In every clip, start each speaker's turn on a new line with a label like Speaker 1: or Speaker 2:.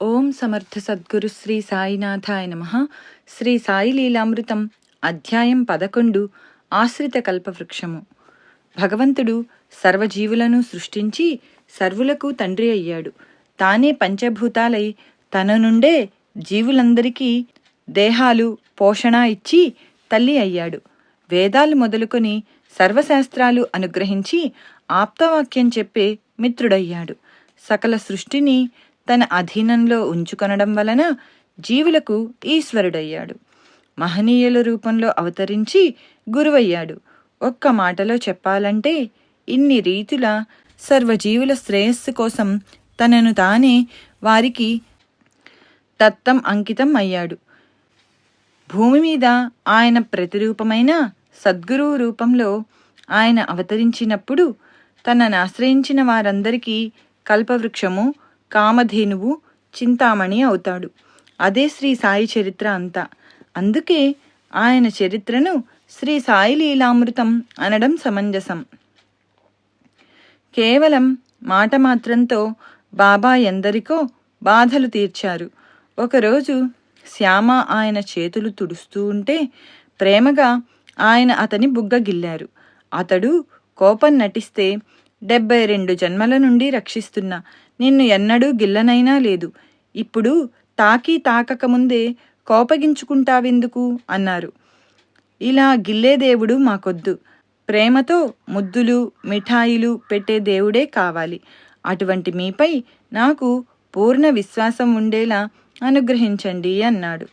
Speaker 1: ఓం సమర్థ సద్గురు శ్రీ సాయినాథాయ నమ. శ్రీ సాయి లీలామృతం అధ్యాయం పదకొండు ఆశ్రిత కల్పవృక్షము భగవంతుడు సర్వజీవులను సృష్టించి సర్వులకు తండ్రి అయ్యాడు. తానే పంచభూతాలై తన నుండే జీవులందరికీ దేహాలు పోషణ ఇచ్చి తల్లి అయ్యాడు. వేదాలు మొదలుకొని సర్వశాస్త్రాలు అనుగ్రహించి ఆప్తవాక్యం చెప్పే మిత్రుడయ్యాడు. సకల సృష్టిని తన అధీనంలో ఉంచుకొనడం వలన జీవులకు ఈశ్వరుడయ్యాడు. మహనీయుల రూపంలో అవతరించి గురువయ్యాడు. ఒక్క మాటలో చెప్పాలంటే ఇన్ని రీతుల సర్వజీవుల శ్రేయస్సు కోసం తనను తానే వారికి దత్తం అంకితం అయ్యాడు. భూమి మీద ఆయన ప్రతిరూపమైన సద్గురువు రూపంలో ఆయన అవతరించినప్పుడు తనను ఆశ్రయించిన వారందరికీ కల్పవృక్షము కామధేనువు చింతామణి అవుతాడు. అదే శ్రీ సాయి చరిత్ర అంతా. అందుకే ఆయన చరిత్రను శ్రీ సాయి లీలామృతం అనడం సమంజసం. కేవలం మాట మాత్రంతో బాబా ఎందరికో బాధలు తీర్చారు. ఒకరోజు శ్యామ ఆయన చేతులు తుడుస్తూ ఉంటే ప్రేమగా ఆయన అతని బుగ్గగిల్లారు అతడు కోపం నటిస్తే డెబ్బై రెండు జన్మల నుండి రక్షిస్తున్న నిన్ను ఎన్నడూ గిల్లనైనా లేదు. ఇప్పుడు తాకి తాకకముందే కోపగించుకుంటావెందుకు? అన్నారు. ఇలా గిల్లే దేవుడు మాకొద్దు. ప్రేమతో ముద్దులు మిఠాయిలు పెట్టే దేవుడే కావాలి. అటువంటి మీపై నాకు పూర్ణ విశ్వాసం ఉండేలా అనుగ్రహించండి అన్నాడు.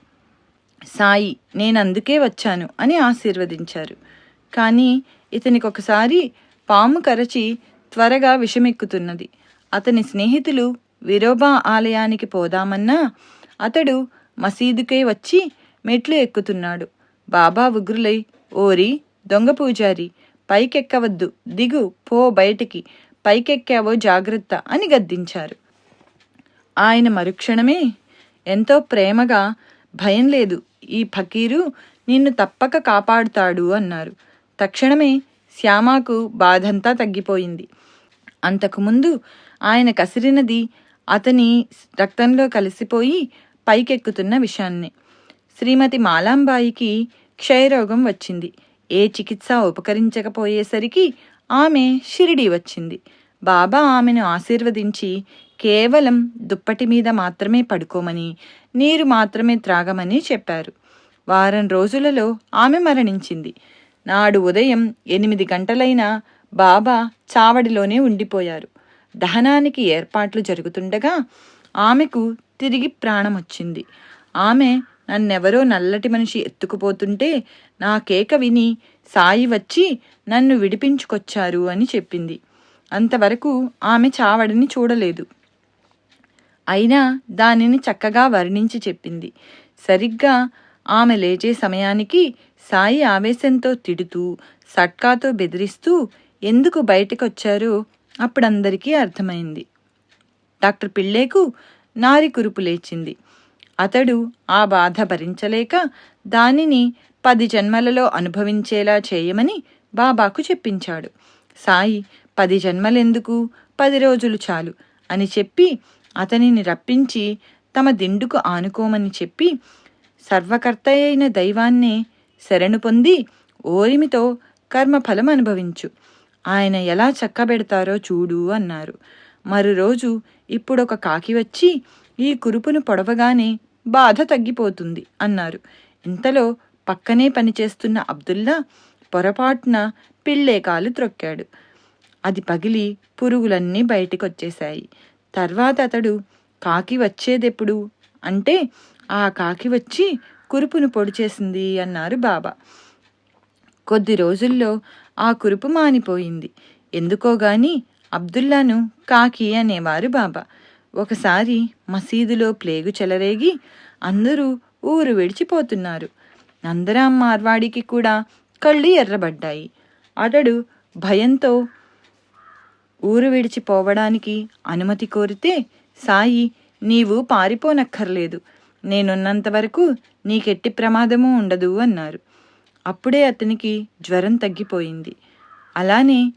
Speaker 1: సాయి నేనందుకే వచ్చాను అని ఆశీర్వదించారు. కానీ ఇతనికి ఒకసారి పాము కరచి త్వరగా విషమెక్కుతున్నది. అతని స్నేహితులు విరోబా ఆలయానికి పోదామన్నా అతడు మసీదుకే వచ్చి మెట్లు ఎక్కుతున్నాడు. బాబా ఉగ్రులై ఓరి దొంగ పూజారి పైకెక్కవద్దు దిగు పో బయటికి పైకెక్కావో జాగ్రత్త అని గద్దించారు. ఆయన మరుక్షణమే ఎంతో ప్రేమగా భయం లేదు ఈ ఫకీరు నిన్ను తప్పక కాపాడుతాడు అన్నారు. తక్షణమే శ్యామాకు బాధంతా తగ్గిపోయింది. అంతకుముందు ఆయన కసిరినది అతని రక్తంలో కలిసిపోయి పైకెక్కుతున్న విషయాన్ని శ్రీమతి మాలాంబాయికి క్షయరోగం వచ్చింది. ఏ చికిత్స ఉపకరించకపోయేసరికి ఆమె షిరిడి వచ్చింది. బాబా ఆమెను ఆశీర్వదించి కేవలం దుప్పటి మీద మాత్రమే పడుకోమని నీరు మాత్రమే త్రాగమని చెప్పారు. వారం రోజులలో ఆమె మరణించింది. నాడు ఉదయం ఎనిమిది గంటలైనా బాబా చావడిలోనే ఉండిపోయారు. దహనానికి ఏర్పాట్లు జరుగుతుండగా ఆమెకు తిరిగి ప్రాణం వచ్చింది ఆమె నన్నెవరో నల్లటి మనిషి ఎత్తుకుపోతుంటే నా కేక విని సాయి వచ్చి నన్ను విడిపించుకొచ్చారు అని చెప్పింది. అంతవరకు ఆమె చావడిని చూడలేదు. అయినా దానిని చక్కగా వర్ణించి చెప్పింది. సరిగ్గా ఆమె లేచే సమయానికి సాయి ఆవేశంతో తిడుతూ సట్కాతో బెదిరిస్తూ ఎందుకు బయటకొచ్చారో అప్పుడందరికీ అర్థమైంది. డాక్టర్ పిళ్ళేకు నారి కురుపు లేచింది. అతడు ఆ బాధ భరించలేక దానిని పది జన్మలలో అనుభవించేలా చేయమని బాబాకు చెప్పించాడు. సాయి పది జన్మలెందుకు? పది రోజులు చాలు అని చెప్పి అతనిని రప్పించి తమ దిండుకు ఆనుకోమని చెప్పి సర్వకర్త అయిన దైవాన్నే శరణు పొంది ఓరిమితో కర్మఫలం అనుభవించు. ఆయన ఎలా చక్కబెడతారో చూడు అన్నారు. మరురోజు ఇప్పుడొక కాకి వచ్చి ఈ కురుపును పొడవగానే బాధ తగ్గిపోతుంది అన్నారు. ఇంతలో పక్కనే పనిచేస్తున్న అబ్దుల్లా పొరపాటున పిల్లేకాలు త్రొక్కాడు. అది పగిలి పురుగులన్నీ బయటికొచ్చేశాయి. తర్వాత అతడు కాకి వచ్చేదెప్పుడు అంటే ఆ కాకి వచ్చి కురుపును పొడి చేసింది అన్నారు బాబా. కొద్ది రోజుల్లో ఆ కురుపు మానిపోయింది. ఎందుకోగాని అబ్దుల్లాను కాకి అనేవారు బాబా. ఒకసారి మసీదులో ప్లేగు చెలరేగి అందరూ ఊరు విడిచిపోతున్నారు. నందరాం మార్వాడికి కూడా కళ్ళు ఎర్రబడ్డాయి. అతడు భయంతో ఊరు విడిచిపోవడానికి అనుమతి కోరితే సాయి నీవు పారిపోనక్కర్లేదు. నేనున్నంత వరకు నీకెట్టి ప్రమాదము ఉండదు అన్నారు. అప్పుడే అతనికి జ్వరం తగ్గిపోయింది. అలానే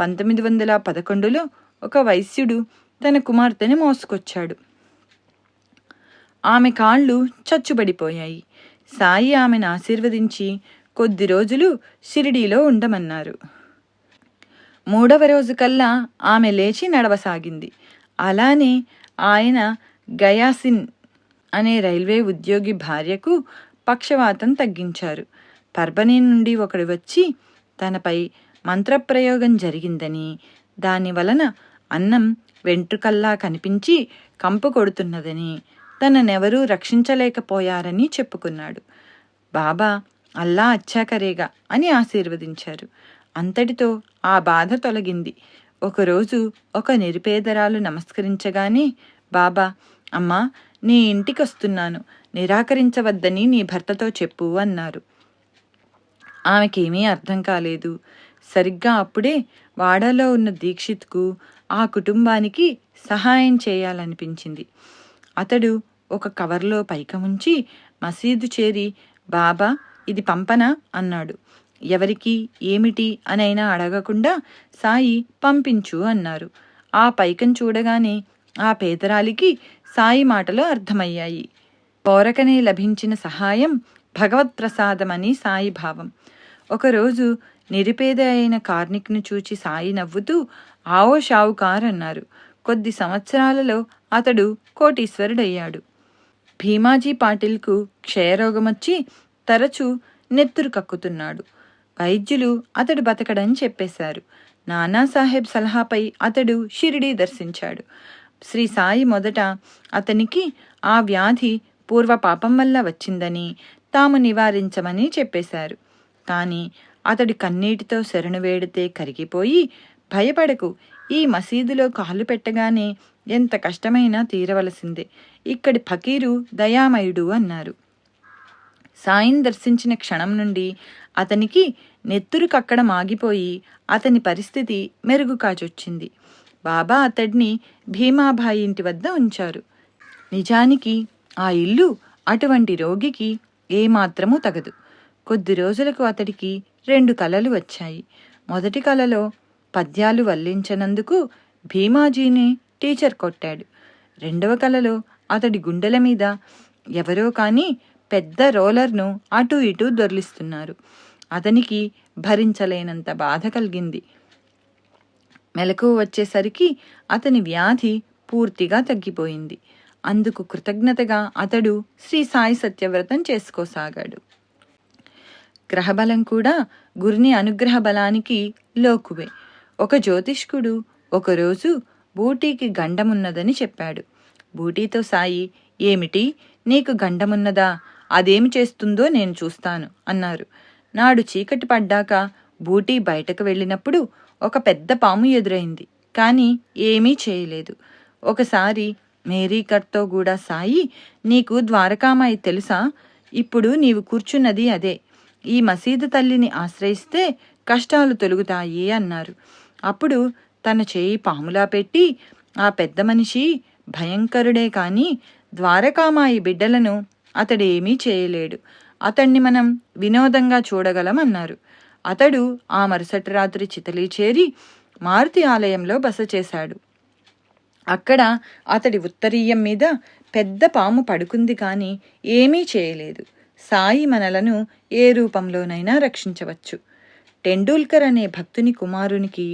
Speaker 1: పంతొమ్మిది వందల పదకొండులో ఒక వైశ్యుడు తన కుమార్తెని మోసుకొచ్చాడు. ఆమె కాళ్ళు చచ్చుబడిపోయాయి. సాయి ఆమెను ఆశీర్వదించి కొద్ది రోజులు షిరిడీలో ఉండమన్నారు. మూడవ రోజు కల్లా ఆమె లేచి నడవసాగింది. అలానే ఆయన గయాసిన్ అనే రైల్వే ఉద్యోగి భార్యకు పక్షవాతం తగ్గించారు. పర్బనీ నుండి ఒకడు వచ్చి తనపై మంత్రప్రయోగం జరిగిందని దాని వలన అన్నం వెంట్రుకల్లా కనిపించి కంపు కొడుతున్నదని తననెవరూ రక్షించలేకపోయారని చెప్పుకున్నాడు. బాబా అల్లా అచ్చాకరేగా అని ఆశీర్వదించారు. అంతటితో ఆ బాధ తొలగింది. ఒకరోజు ఒక నిరుపేదరాలు నమస్కరించగానే బాబా అమ్మా నీ ఇంటికొస్తున్నాను. నిరాకరించవద్దని నీ భర్తతో చెప్పు అన్నారు. ఆమెకేమీ అర్థం కాలేదు. సరిగ్గా అప్పుడే వాడలో ఉన్న దీక్షిత్కు ఆ కుటుంబానికి సహాయం చేయాలనిపించింది. అతడు ఒక కవర్లో పైకముంచి మసీదు చేరి బాబా ఇది పంపనా? అన్నాడు. ఎవరికి? ఏమిటి? అనైనా అడగకుండా సాయి పంపించు అన్నారు. ఆ పైకం చూడగానే ఆ పేదరాలికి సాయి మాటలు అర్థమయ్యాయి. కోరకనే లభించిన సహాయం భగవత్ప్రసాదమని సాయి భావం. ఒకరోజు నిరుపేద అయిన కార్నిక్ను చూచి సాయి నవ్వుతూ ఆవో షావుకార్ అన్నారు. కొద్ది సంవత్సరాలలో అతడు కోటీశ్వరుడయ్యాడు. భీమాజీ పాటిల్కు క్షయరోగమొచ్చి తరచూ నెత్తురు కక్కుతున్నాడు. వైద్యులు అతడు బతకడని చెప్పేశారు. నానాసాహెబ్ సలహాపై అతడు షిరిడీ దర్శించాడు. శ్రీ సాయి మొదట అతనికి ఆ వ్యాధి పూర్వ పాపం వల్ల వచ్చిందని తాము నివారించమని చెప్పేశారు. కానీ అతడి కన్నీటితో శరణు వేడితే కరిగిపోయి భయపడకు ఈ మసీదులో కాలు పెట్టగానే ఎంత కష్టమైనా తీరవలసిందే. ఇక్కడి ఫకీరు దయామయుడు అన్నారు. సాయం దర్శించిన క్షణం నుండి అతనికి నెత్తురు కక్కడం ఆగిపోయి అతని పరిస్థితి మెరుగు కాచొచ్చింది బాబా అతడిని భీమాబాయి ఇంటి వద్ద ఉంచారు. నిజానికి ఆ ఇల్లు అటువంటి రోగికి ఏమాత్రమూ తగదు. కొద్ది రోజులకు అతడికి రెండు కలలు వచ్చాయి. మొదటి కలలో పద్యాలు వల్లించనందుకు భీమాజీని టీచర్ కొట్టాడు. రెండవ కలలో అతడి గుండెల మీద ఎవరో కానీ పెద్ద రోలర్ను అటు ఇటు దొర్లిస్తున్నారు. అతనికి భరించలేనంత బాధ కలిగింది. మెలకు వచ్చేసరికి అతని వ్యాధి పూర్తిగా తగ్గిపోయింది. అందుకు కృతజ్ఞతగా అతడు శ్రీ సాయి సత్యవ్రతం చేసుకోసాగాడు. గ్రహబలం కూడా గురుని అనుగ్రహ బలానికి లోకువే. ఒక జ్యోతిష్కుడు ఒకరోజు బూటీకి గండమున్నదని చెప్పాడు. బూటీతో సాయి ఏమిటి? నీకు గండమున్నదా? అదేమి చేస్తుందో నేను చూస్తాను అన్నారు. నాడు చీకటి పడ్డాక బూటీ బయటకు వెళ్ళినప్పుడు ఒక పెద్ద పాము ఎదురైంది. కానీ ఏమీ చేయలేదు. ఒకసారి మేరీకర్తో కూడా సాయి నీకు ద్వారకామాయి తెలుసా? ఇప్పుడు నీవు కూర్చున్నది అదే. ఈ మసీదు తల్లిని ఆశ్రయిస్తే కష్టాలు తొలుగుతాయి అన్నారు. అప్పుడు తన చేయి పాములా పెట్టి ఆ పెద్ద మనిషి భయంకరుడే కాని ద్వారకామాయి బిడ్డలను అతడేమీ చేయలేడు. అతణ్ణి మనం వినోదంగా చూడగలం అన్నారు అతడు ఆ మరుసటి రాత్రి చితలి చేరి మారుతి ఆలయంలో బస చేశాడు. అక్కడ అతడి ఉత్తరీయం మీద పెద్ద పాము పడుకుంది కానీ ఏమీ చేయలేదు. సాయి మనలను ఏ రూపంలోనైనా రక్షించవచ్చు. టెండూల్కర్ అనే భక్తుని కుమారునికి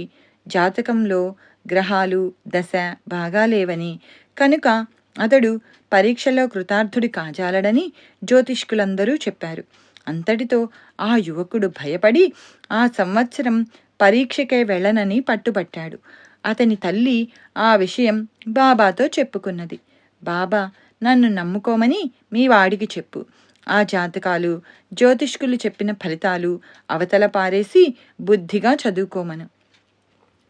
Speaker 1: జాతకంలో గ్రహాలు దశ బాగాలేవని కనుక అతడు పరీక్షలో కృతార్థుడి కాజాలడని జ్యోతిష్కులందరూ చెప్పారు. అంతటితో ఆ యువకుడు భయపడి ఆ సంవత్సరం పరీక్షకే వెళ్ళనని పట్టుబట్టాడు. అతని తల్లి ఆ విషయం బాబాతో చెప్పుకున్నది. బాబా నన్ను నమ్ముకోమని మీ వాడికి చెప్పు. ఆ జాతకాలు జ్యోతిష్కులు చెప్పిన ఫలితాలు అవతల పారేసి బుద్ధిగా చదువుకోమను.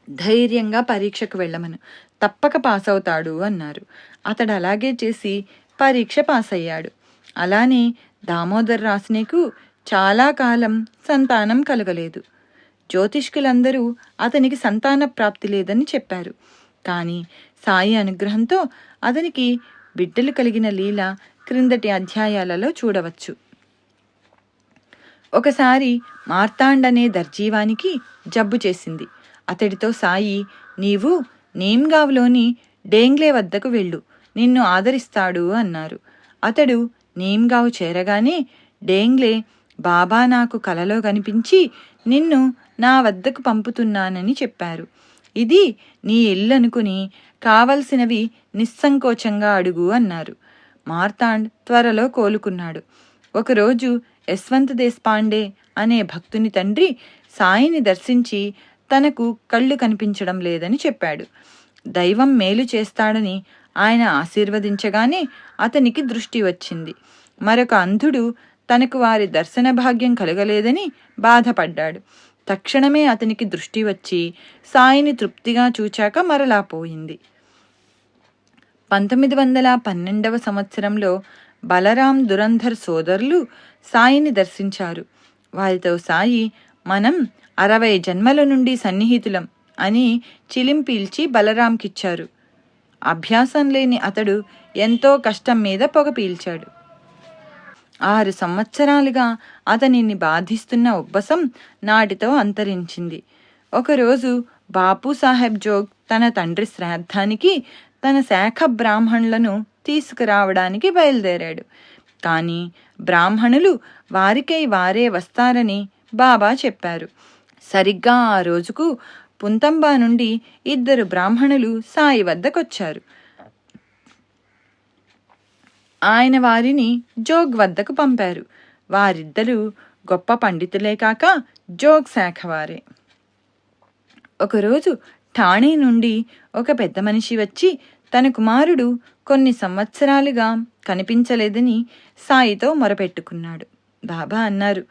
Speaker 1: ధైర్యంగా పరీక్షకు వెళ్ళమను. తప్పక పాస్ అవుతాడు అన్నారు. అతడు అలాగే చేసి పరీక్ష పాస్ అయ్యాడు అలానే దామోదర్ రాసినకు చాలా కాలం సంతానం కలగలేదు. జ్యోతిష్కులందరూ అతనికి సంతాన ప్రాప్తి లేదని చెప్పారు. కానీ సాయి అనుగ్రహంతో అతనికి బిడ్డలు కలిగిన లీల క్రిందటి అధ్యాయాలలో చూడవచ్చు. ఒకసారి మార్తాండ్ అనే దర్జీవానికి జబ్బు చేసింది. అతడితో సాయి నీవు నీమ్గావ్లోని డేంగ్లే వద్దకు వెళ్ళు నిన్ను ఆదరిస్తాడు అన్నారు. అతడు నీమ్గావ్ చేరగానే డేంగ్లే బాబా నాకు కలలో కనిపించి నిన్ను నా వద్దకు పంపుతున్నానని చెప్పారు. ఇది నీ ఇల్లు అనుకుని కావలసినవి నిస్సంకోచంగా అడుగు అన్నారు. మార్తాండ్ త్వరలో కోలుకున్నాడు. ఒకరోజు యశ్వంత్ దేశ్పాండే అనే భక్తుని తండ్రి సాయిని దర్శించి తనకు కళ్ళు కనిపించడం లేదని చెప్పాడు. దైవం మేలు చేస్తాడని ఆయన ఆశీర్వదించగానే అతనికి దృష్టి వచ్చింది. మరొక అంధుడు తనకు వారి దర్శన భాగ్యం కలగలేదని బాధపడ్డాడు. తక్షణమే అతనికి దృష్టి వచ్చి సాయిని తృప్తిగా చూచాక మరలా పోయింది. పంతొమ్మిది వందల పన్నెండవ సంవత్సరంలో బలరాం దురంధర్ సోదరులు సాయిని దర్శించారు. వారితో సాయి మనం అరవై జన్మల నుండి సన్నిహితులం అని చిలింపీల్చి బలరాంకిచ్చారు. అభ్యాసం లేని అతడు ఎంతో కష్టం మీద పొగ పీల్చాడు. ఆరు సంవత్సరాలుగా అతనిని బాధిస్తున్న ఉబ్బసం నాటితో అంతరించింది. ఒకరోజు బాపు సాహెబ్ జోగ్ తన తండ్రి శ్రాద్ధానికి తన శాఖ బ్రాహ్మణులను తీసుకురావడానికి బయలుదేరాడు. కానీ బ్రాహ్మణులు వారికై వారే వస్తారని బాబా చెప్పారు. సరిగ్గా ఆ రోజుకు పుంతంబా నుండి ఇద్దరు బ్రాహ్మణులు సాయి వద్దకొచ్చారు. ఆయన వారిని జోగ్ వద్దకు పంపారు. వారిద్దరూ గొప్ప పండితులే కాక జోగ్ శాఖ వారే. ఒకరోజు ఠాణే నుండి ఒక పెద్ద మనిషి వచ్చి తన కుమారుడు కొన్ని సంవత్సరాలుగా కనిపించలేదని సాయితో మొరపెట్టుకున్నాడు. బాబా అన్నారు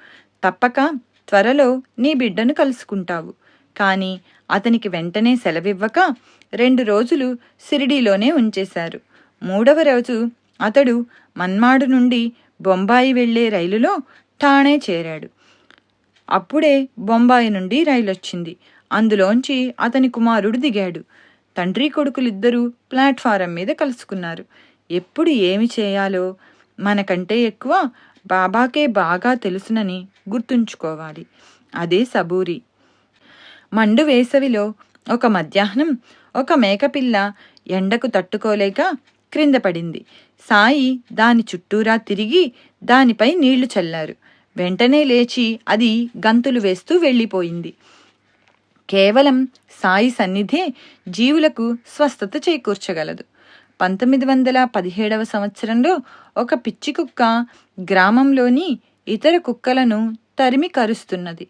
Speaker 1: తప్పక త్వరలో నీ బిడ్డను కలుసుకుంటావు. కానీ అతనికి వెంటనే సెలవివ్వక రెండు రోజులు సిరిడీలోనే ఉంచేశారు. మూడవ రోజు అతడు మన్మాడు నుండి బొంబాయి వెళ్ళే రైలులో ఠాణే చేరాడు. అప్పుడే బొంబాయి నుండి రైలు వచ్చింది అందులోంచి అతని కుమారుడు దిగాడు. తండ్రి కొడుకులిద్దరూ ప్లాట్ఫారం మీద కలుసుకున్నారు. ఎప్పుడు ఏమి చేయాలో మనకంటే ఎక్కువ బాబాకే బాగా తెలుసునని గుర్తుంచుకోవాలి. అదే సబూరి. మండు వేసవిలో ఒక మధ్యాహ్నం ఒక మేకపిల్ల ఎండకు తట్టుకోలేక క్రింద పడింది. సాయి దాని చుట్టూరా తిరిగి దానిపై నీళ్ళు చల్లారు. వెంటనే లేచి అది గంతులు వేస్తూ వెళ్ళిపోయింది. కేవలం సాయి సన్నిధే జీవులకు స్వస్థత చేకూర్చగలదు. పంతొమ్మిది వందల పదిహేడవ సంవత్సరంలో ఒక పిచ్చి కుక్క గ్రామంలోని ఇతర కుక్కలను తరిమి కరుస్తున్నది.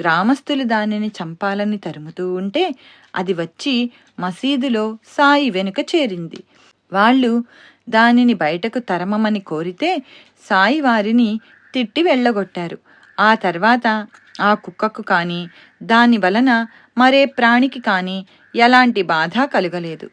Speaker 1: గ్రామస్తులు దానిని చంపాలని తరుముతూ ఉంటే అది వచ్చి మసీదులో సాయి వెనుక చేరింది. వాళ్ళు దానిని బయటకు తరమమని కోరితే సాయి వారిని తిట్టి వెళ్ళగొట్టారు. ఆ తర్వాత ఆ కుక్కకు కానీ దాని వలన మరే ప్రాణికి కానీ ఎలాంటి బాధ కలగలేదు.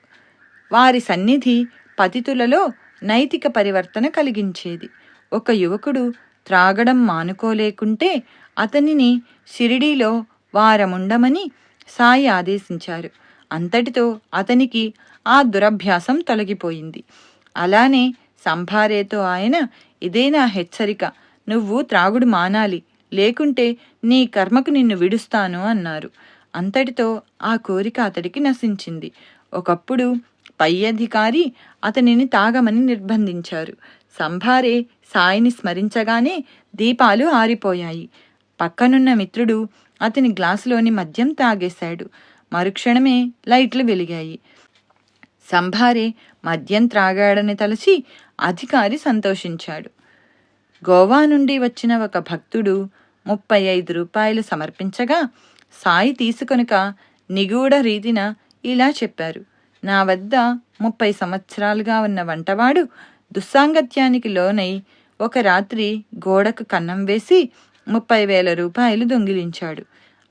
Speaker 1: వారి సన్నిధి పతితులలో నైతిక పరివర్తన కలిగించేది. ఒక యువకుడు త్రాగడం మానుకోలేకుంటే అతనిని షిరిడీలో వారముండమని సాయి ఆదేశించారు. అంతటితో అతనికి ఆ దురభ్యాసం తొలగిపోయింది. అలానే సంభారేతో ఆయన ఇదే నా హెచ్చరిక. నువ్వు త్రాగుడు మానాలి. లేకుంటే నీ కర్మకు నిన్ను విడుస్తాను అన్నారు. అంతటితో ఆ కోరిక అతడికి నశించింది. ఒకప్పుడు పై అధికారి అతనిని తాగమని నిర్బంధించారు. సంభారే సాయిని స్మరించగానే దీపాలు ఆరిపోయాయి. పక్కనున్న మిత్రుడు అతని గ్లాసులోని మద్యం తాగేశాడు. మరుక్షణమే లైట్లు వెలిగాయి. సంభారే మద్యం త్రాగాడని తలచి అధికారి సంతోషించాడు. గోవా నుండి వచ్చిన ఒక భక్తుడు ముప్పై ఐదు రూపాయలు సమర్పించగా సాయి తీసుకొనక నిగూఢ రీతిన ఇలా చెప్పారు. నా వద్ద ముప్పై సంవత్సరాలుగా ఉన్న వంటవాడు దుస్సాంగత్యానికి లోనై ఒక రాత్రి గోడకు కన్నం వేసి ముప్పై వేల రూపాయలు దొంగిలించాడు.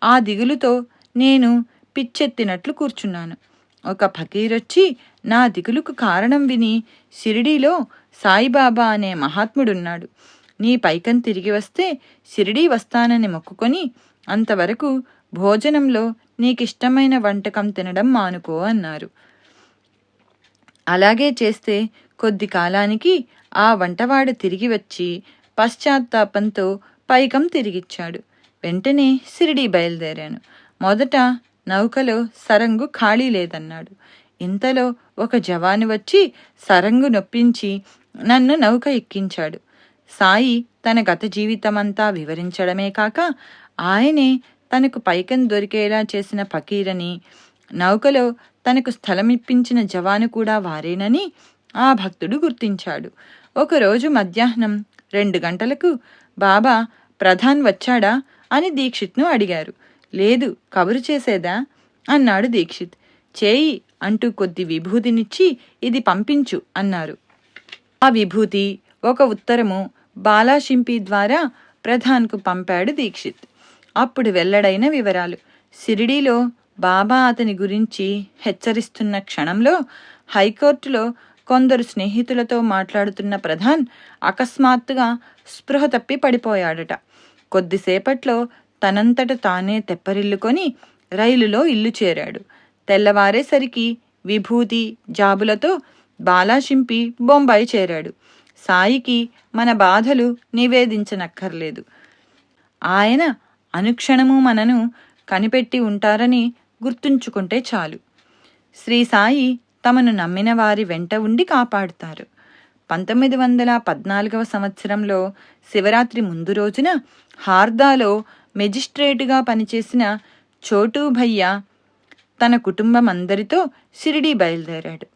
Speaker 1: ఆ దిగులుతో నేను పిచ్చెత్తినట్లు కూర్చున్నాను. ఒక ఫకీరొచ్చి నా దిగులుకు కారణం విని షిరిడీలో సాయిబాబా అనే మహాత్ముడున్నాడు. నీ పైకం తిరిగి వస్తే షిరిడీ వస్తానని మొక్కుకొని అంతవరకు భోజనంలో నీకిష్టమైన వంటకం తినడం మానుకో అన్నారు. అలాగే చేస్తే కొద్ది కాలానికి ఆ వంటవాడు తిరిగి వచ్చి పశ్చాత్తాపంతో పైకం తిరిగిచ్చాడు. వెంటనే సిరిడి బయలుదేరాను. మొదట నౌకలో సరంగు ఖాళీ లేదన్నాడు. ఇంతలో ఒక జవాను వచ్చి సరంగు నొప్పించి నన్ను నౌక ఎక్కించాడు. సాయి తన గత జీవితమంతా వివరించడమే కాక ఆయనే తనకు పైకం దొరికేలా చేసిన ఫకీరని నౌకలో తనకు స్థలమిప్పించిన జవాను కూడా వారేనని ఆ భక్తుడు గుర్తించాడు. ఒకరోజు మధ్యాహ్నం రెండు గంటలకు బాబా ప్రధాన్ వచ్చాడా అని దీక్షిత్ను అడిగారు. లేదు కబురు చేసేదా? అన్నాడు దీక్షిత్. చేయి అంటూ కొద్ది విభూతినిచ్చి ఇది పంపించు అన్నారు. ఆ విభూతి ఒక ఉత్తరము బాలాషింపి ద్వారా ప్రధాన్కు పంపాడు దీక్షిత్. అప్పుడు వెల్లడైన వివరాలు. సిరిడీలో బాబా అతని గురించి హెచ్చరిస్తున్న క్షణంలో హైకోర్టులో కొందరు స్నేహితులతో మాట్లాడుతున్న ప్రధాన్ అకస్మాత్తుగా స్పృహ తప్పి పడిపోయాడట. కొద్దిసేపట్లో తనంతట తానే తెప్పరిల్లుకొని రైలులో ఇల్లు చేరాడు. తెల్లవారేసరికి విభూతి జాబులతో బాలాషింపి బొంబాయి చేరాడు. సాయికి మన బాధలు నివేదించనక్కర్లేదు. ఆయన అనుక్షణము మనను కనిపెట్టి ఉంటారని గుర్తుంచుకుంటే చాలు. శ్రీ సాయి తమను నమ్మిన వారి వెంట ఉండి కాపాడుతారు. పంతొమ్మిది వందల పద్నాలుగవ సంవత్సరంలో శివరాత్రి ముందు రోజున హార్దాలో మెజిస్ట్రేటుగా పనిచేసిన చోటు భయ్య తన కుటుంబం అందరితో షిరిడీ బయలుదేరాడు.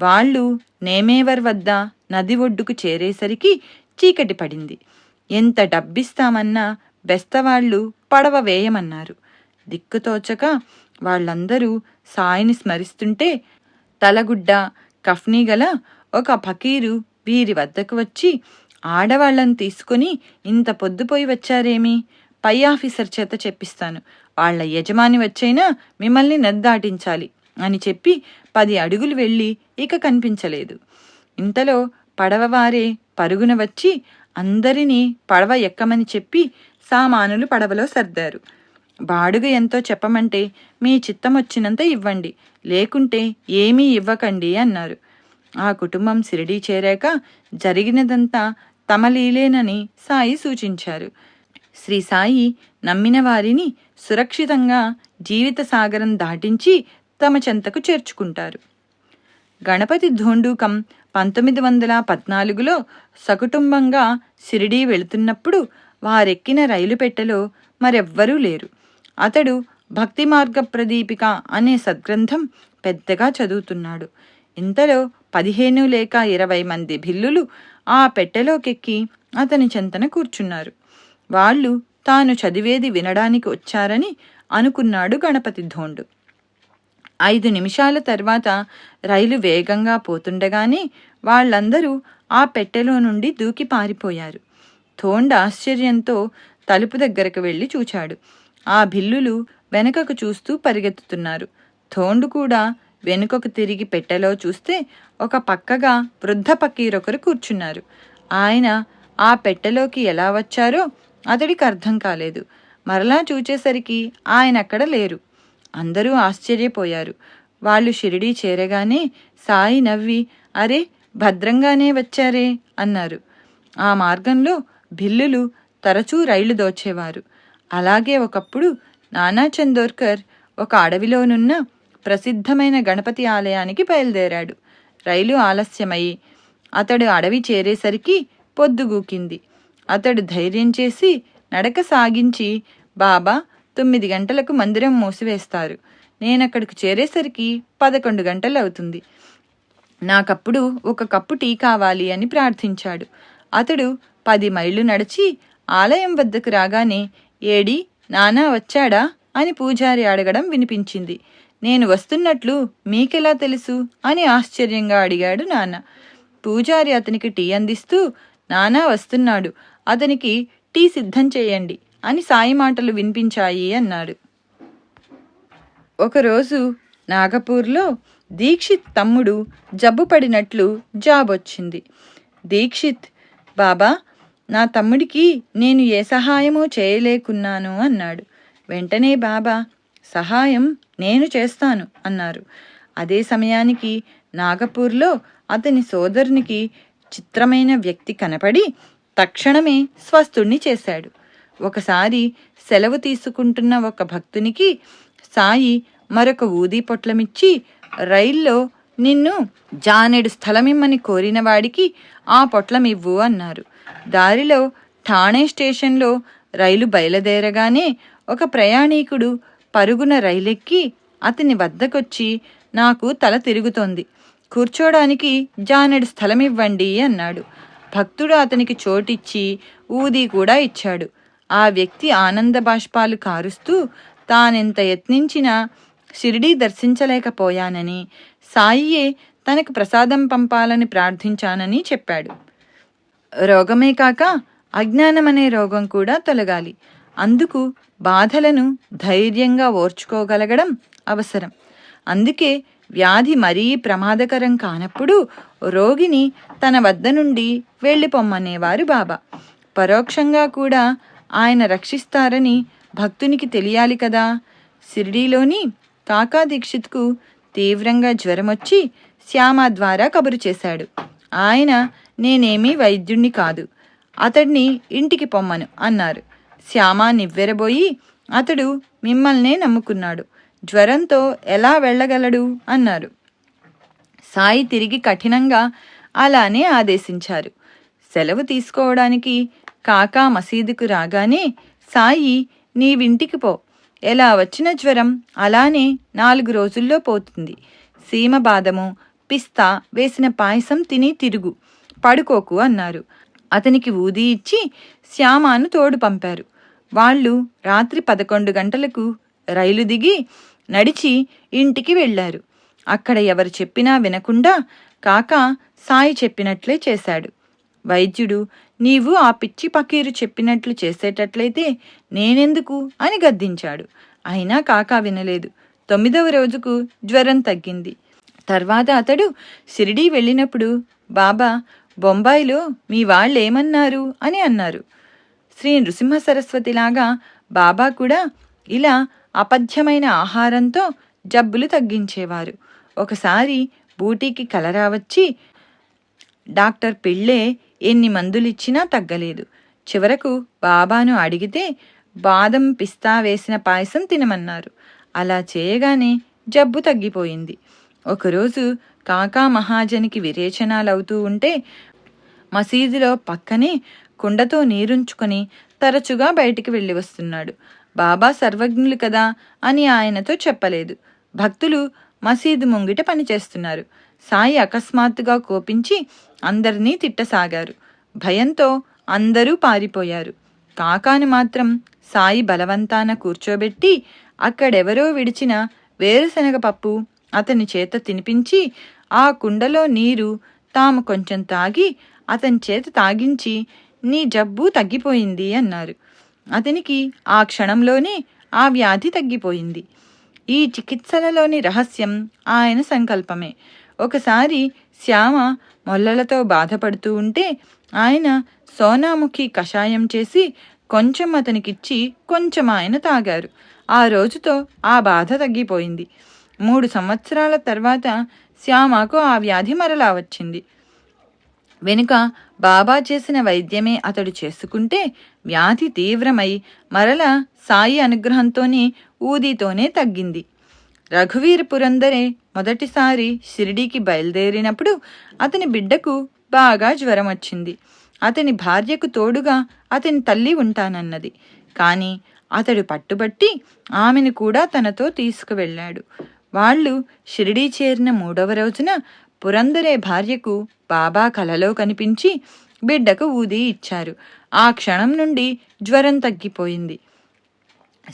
Speaker 1: వాళ్ళు నేమేవర్ వద్ద నది ఒడ్డుకు చేరేసరికి చీకటి పడింది. ఎంత డబ్బిస్తామన్నా బెస్తవాళ్ళు పడవ వేయమన్నారు. దిక్కుతోచక వాళ్ళందరూ సాయిని స్మరిస్తుంటే తలగుడ్డ కఫ్నీ గల ఒక ఫకీరు వీరి వద్దకు వచ్చి ఆడవాళ్ళను తీసుకుని ఇంత పొద్దుపోయి వచ్చారేమి? పై ఆఫీసర్ చేత చెప్పిస్తాను. వాళ్ళ యజమాని వచ్చైనా మిమ్మల్ని నద్దాటించాలి అని చెప్పి పది అడుగులు వెళ్ళి ఇక కనిపించలేదు. ఇంతలో పడవవారే పరుగున వచ్చి అందరినీ పడవ ఎక్కమని చెప్పి సామానులు పడవలో సర్దారు. బాడుగ ఎంతో చెప్పమంటే మీ చిత్తం వచ్చినంత ఇవ్వండి లేకుంటే ఏమీ ఇవ్వకండి అన్నారు. ఆ కుటుంబం సిరిడీ చేరాక జరిగినదంతా తమ లీలేనని సాయి సూచించారు. శ్రీ సాయి నమ్మిన వారిని సురక్షితంగా జీవిత సాగరం దాటించి తమ చెంతకు చేర్చుకుంటారు. గణపతి ధోండూకం పంతొమ్మిది వందల పద్నాలుగులో సకుటుంబంగా సిరిడీ వెళుతున్నప్పుడు వారెక్కిన రైలు పెట్టెలో మరెవ్వరూ లేరు. అతడు భక్తి మార్గ ప్రదీపిక అనే సద్గ్రంథం పెద్దగా చదువుతున్నాడు. ఇంతలో పదిహేను లేక ఇరవై మంది భిల్లులు ఆ పెట్టెలోకెక్కి అతని చెంతన కూర్చున్నారు. వాళ్ళు తాను చదివేది వినడానికి వచ్చారని అనుకున్నాడు గణపతి ధోండు. ఐదు నిమిషాల తర్వాత రైలు వేగంగా పోతుండగానే వాళ్ళందరూ ఆ పెట్టెలో నుండి దూకి పారిపోయారు. ధోండ ఆశ్చర్యంతో తలుపు దగ్గరకు వెళ్ళి చూచాడు. ఆ బిల్లులు వెనుకకు చూస్తూ పరిగెత్తుతున్నారు. థోండు కూడా వెనుకకు తిరిగి పెట్టెలో చూస్తే ఒక పక్కగా వృద్ధ పకీరొకరు కూర్చున్నారు. ఆయన ఆ పెట్టెలోకి ఎలా వచ్చారో అతడికి అర్థం కాలేదు. మరలా చూచేసరికి ఆయన అక్కడ లేరు. అందరూ ఆశ్చర్యపోయారు. వాళ్ళు షిరిడీ చేరగానే సాయి నవ్వి అరే భద్రంగానే వచ్చారే అన్నారు. ఆ మార్గంలో భిల్లులు తరచూ రైళ్ళు దోచేవారు. అలాగే ఒకప్పుడు నానా చందోర్కర్ ఒక అడవిలోనున్న ప్రసిద్ధమైన గణపతి ఆలయానికి బయలుదేరాడు. రైలు ఆలస్యమై అతడు అడవి చేరేసరికి పొద్దుగూకింది. అతడు ధైర్యం చేసి నడక సాగించి బాబా తొమ్మిది గంటలకు మందిరం మూసివేస్తారు. నేనక్కడికి చేరేసరికి పదకొండు గంటలు అవుతుంది. నాకప్పుడు ఒక కప్పు టీ కావాలి అని ప్రార్థించాడు. అతడు పది మైళ్ళు నడిచి ఆలయం వద్దకు రాగానే ఏడి నానా వచ్చాడా? అని పూజారి అడగడం వినిపించింది. నేను వస్తున్నట్లు మీకెలా తెలుసు? అని ఆశ్చర్యంగా అడిగాడు నాన్న. పూజారి అతనికి టీ అందిస్తూ నానా వస్తున్నాడు. అతనికి టీ సిద్ధం చేయండి అని సాయి మాటలు వినిపించాయి అన్నాడు. ఒకరోజు నాగపూర్లో దీక్షిత్ తమ్ముడు జబ్బు పడినట్లు జాబ్ వచ్చింది దీక్షిత్ బాబా నా తమ్ముడికి నేను ఏ సహాయమో చేయలేకున్నాను అన్నాడు. వెంటనే బాబా సహాయం నేను చేస్తాను అన్నారు. అదే సమయానికి నాగపూర్లో అతని సోదరునికి చిత్రమైన వ్యక్తి కనపడి తక్షణమే స్వస్థుణ్ణి చేశాడు. ఒకసారి సెలవు తీసుకుంటున్న ఒక భక్తునికి సాయి మరొక ఊదీ పొట్లమిచ్చి రైల్లో నిన్ను జానెడు స్థలమిమ్మని కోరిన వాడికి ఆ పొట్లమివ్వు అన్నారు. దారిలో ఠాణే స్టేషన్లో రైలు బయలుదేరగానే ఒక ప్రయాణీకుడు పరుగున రైలెక్కి అతని వద్దకొచ్చి నాకు తల తిరుగుతోంది. కూర్చోడానికి జానెడు స్థలం ఇవ్వండి అన్నాడు. భక్తుడు అతనికి చోటిచ్చి ఊది కూడా ఇచ్చాడు. ఆ వ్యక్తి ఆనంద బాష్పాలు కారుస్తూ తానెంత యత్నించినా షిరిడీ దర్శించలేకపోయానని సాయియే తనకు ప్రసాదం పంపాలని ప్రార్థించానని చెప్పాడు. రోగమే కాక అజ్ఞానమనే రోగం కూడా తొలగాలి. అందుకు బాధలను ధైర్యంగా ఓర్చుకోగలగడం అవసరం. అందుకే వ్యాధి మరీ ప్రమాదకరం కానప్పుడు రోగిని తన వద్ద నుండి వెళ్ళిపొమ్మనేవారు బాబా. పరోక్షంగా కూడా ఆయన రక్షిస్తారని భక్తునికి తెలియాలి కదా. షిరిడీలోని కాకా దీక్షిత్కు తీవ్రంగా జ్వరమొచ్చి శ్యామ ద్వారా కబురు చేశాడు. ఆయన నేనేమీ వైద్యుణ్ణి కాదు. అతడిని ఇంటికి పొమ్మను అన్నారు. శ్యామ నివ్వెరబోయి అతడు మిమ్మల్నే నమ్ముకున్నాడు. జ్వరంతో ఎలా వెళ్ళగలడు? అన్నారు. సాయి తిరిగి కఠినంగా అలానే ఆదేశించారు. సెలవు తీసుకోవడానికి కాకా మసీదుకు రాగానే సాయి నీవింటికి పో. ఎలా వచ్చిన జ్వరం అలానే నాలుగు రోజుల్లో పోతుంది. సీమ బాదము పిస్తా వేసిన పాయసం తిని తిరుగు. పడుకోకు అన్నారు. అతనికి ఊది ఇచ్చి శ్యామాను తోడు పంపారు. వాళ్ళు రాత్రి పదకొండు గంటలకు రైలు దిగి నడిచి ఇంటికి వెళ్ళారు. అక్కడ ఎవరు చెప్పినా వినకుండా కాక సాయి చెప్పినట్లే చేశాడు. వైద్యుడు నీవు ఆ పిచ్చి పకీరు చెప్పినట్లు చేసేటట్లయితే నేనెందుకు? అని గద్దించాడు. అయినా కాకా వినలేదు. తొమ్మిదవ రోజుకు జ్వరం తగ్గింది. తర్వాత అతడు షిరిడీ వెళ్ళినప్పుడు బాబా బొంబాయిలో మీ వాళ్ళేమన్నారు? అని అన్నారు. శ్రీ నృసింహ సరస్వతిలాగా బాబా కూడా ఇలా అపథ్యమైన ఆహారంతో జబ్బులు తగ్గించేవారు. ఒకసారి బూటీకి కలరా వచ్చి డాక్టర్ పిళ్ళే ఎన్ని మందులిచ్చినా తగ్గలేదు. చివరకు బాబాను అడిగితే బాదం పిస్తా వేసిన పాయసం తినమన్నారు. అలా చేయగానే జబ్బు తగ్గిపోయింది. ఒకరోజు కాకా మహాజనికి విరేచనాలవుతూ ఉంటే మసీదులో పక్కనే కుండతో నీరుంచుకొని తరచుగా బయటికి వెళ్ళి వస్తున్నాడు. బాబా సర్వజ్ఞులు కదా అని ఆయనతో చెప్పలేదు. భక్తులు మసీదు ముంగిట పనిచేస్తున్నారు. సాయి అకస్మాత్తుగా కోపించి అందరినీ తిట్టసాగారు. భయంతో అందరూ పారిపోయారు. కాకాను మాత్రం సాయి బలవంతాన కూర్చోబెట్టి అక్కడెవరో విడిచిన వేరుశనగ పప్పు అతని చేత తినిపించి ఆ కుండలో నీరు తాము కొంచెం తాగి అతని చేత తాగించి నీ జబ్బు తగ్గిపోయింది అన్నారు. అతనికి ఆ క్షణంలోనే ఆ వ్యాధి తగ్గిపోయింది. ఈ చికిత్సలలోని రహస్యం ఆయన సంకల్పమే. ఒకసారి శ్యామ మొల్లలతో బాధపడుతూ ఉంటే ఆయన సోనాముఖి కషాయం చేసి కొంచెం అతనికిచ్చి కొంచెం ఆయన తాగారు. ఆ రోజుతో ఆ బాధ తగ్గిపోయింది. మూడు సంవత్సరాల తర్వాత శ్యామకు ఆ వ్యాధి మరలా వచ్చింది. వెనుక బాబా చేసిన వైద్యమే అతడు చేసుకుంటే వ్యాధి తీవ్రమై మరల సాయి అనుగ్రహంతోనే ఊదితోనే తగ్గింది. రఘువీర పురందరే మొదటిసారి షిరిడీకి బయలుదేరినప్పుడు అతని బిడ్డకు బాగా జ్వరం వచ్చింది అతని భార్యకు తోడుగా అతని తల్లి ఉంటానన్నది. కానీ అతడు పట్టుబట్టి ఆమెను కూడా తనతో తీసుకువెళ్ళాడు. వాళ్ళు షిరిడీ చేరిన మూడవ రోజున పురందరే భార్యకు బాబా కలలో కనిపించి బిడ్డకు ఊది ఇచ్చారు. ఆ క్షణం నుండి జ్వరం తగ్గిపోయింది.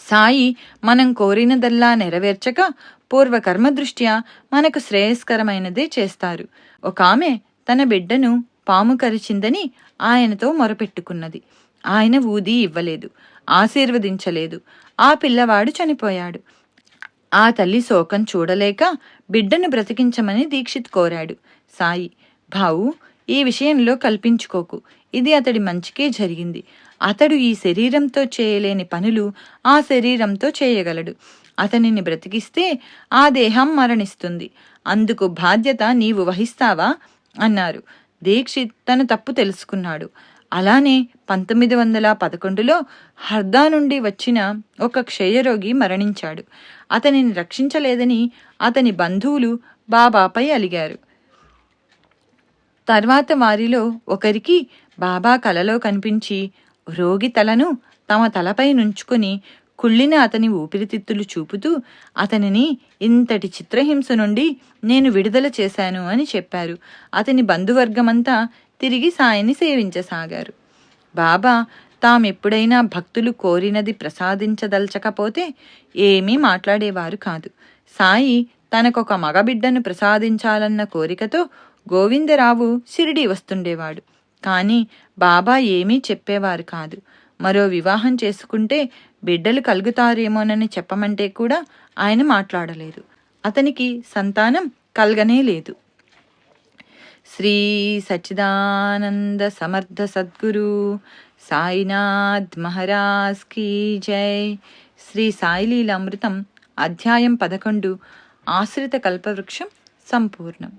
Speaker 1: సాయి మనం కోరినదల్లా నెరవేర్చక పూర్వకర్మ దృష్ట్యా మనకు శ్రేయస్కరమైనదే చేస్తారు. ఒక ఆమె తన బిడ్డను పాము కరిచిందని ఆయనతో మొరపెట్టుకున్నది. ఆయన ఊది ఇవ్వలేదు ఆశీర్వదించలేదు. ఆ పిల్లవాడు చనిపోయాడు. ఆ తల్లి శోకం చూడలేక బిడ్డను బ్రతికించమని దీక్షిత్ కోరాడు. సాయి భావు ఈ విషయంలో కల్పించుకోకు. ఇది అతడి మంచికే జరిగింది. అతడు ఈ శరీరంతో చేయలేని పనులు ఆ శరీరంతో చేయగలడు. అతనిని బ్రతికిస్తే ఆ దేహం మరణిస్తుంది. అందుకు బాధ్యత నీవు వహిస్తావా? అన్నారు. దీక్షిత్ తన తప్పు తెలుసుకున్నాడు. అలానే పంతొమ్మిది వందల పదకొండులో హర్దా నుండి వచ్చిన ఒక క్షయరోగి మరణించాడు. అతనిని రక్షించలేదని అతని బంధువులు బాబాపై అలిగారు. తర్వాత వారిలో ఒకరికి బాబా కలలో కనిపించి రోగి తలను తమ తలపై నుంచుకొని కుళ్ళిన అతని ఊపిరితిత్తులు చూపుతూ అతనిని ఇంతటి చిత్రహింస నుండి నేను విడుదల చేశాను అని చెప్పారు. అతని బంధువర్గమంతా తిరిగి సాయిని సేవించసాగారు. బాబా తామెప్పుడైనా భక్తులు కోరినది ప్రసాదించదలచకపోతే ఏమీ మాట్లాడేవారు కాదు. సాయి తనకొక మగబిడ్డను ప్రసాదించాలన్న కోరికతో గోవిందరావు షిరిడి వస్తుండేవాడు. కానీ బాబా ఏమీ చెప్పేవారు కాదు. మరో వివాహం చేసుకుంటే బిడ్డలు కలుగుతారేమోనని చెప్పమంటే కూడా ఆయన మాట్లాడలేదు. అతనికి సంతానం కలగనే లేదు. శ్రీ సచ్చిదానంద సమర్థ సద్గురు సాయినాథ్ మహారాజ్ కీ జై. శ్రీ సాయిలీలామృతం అధ్యాయం పదకొండు. ఆశ్రిత కల్పవృక్షం సంపూర్ణం.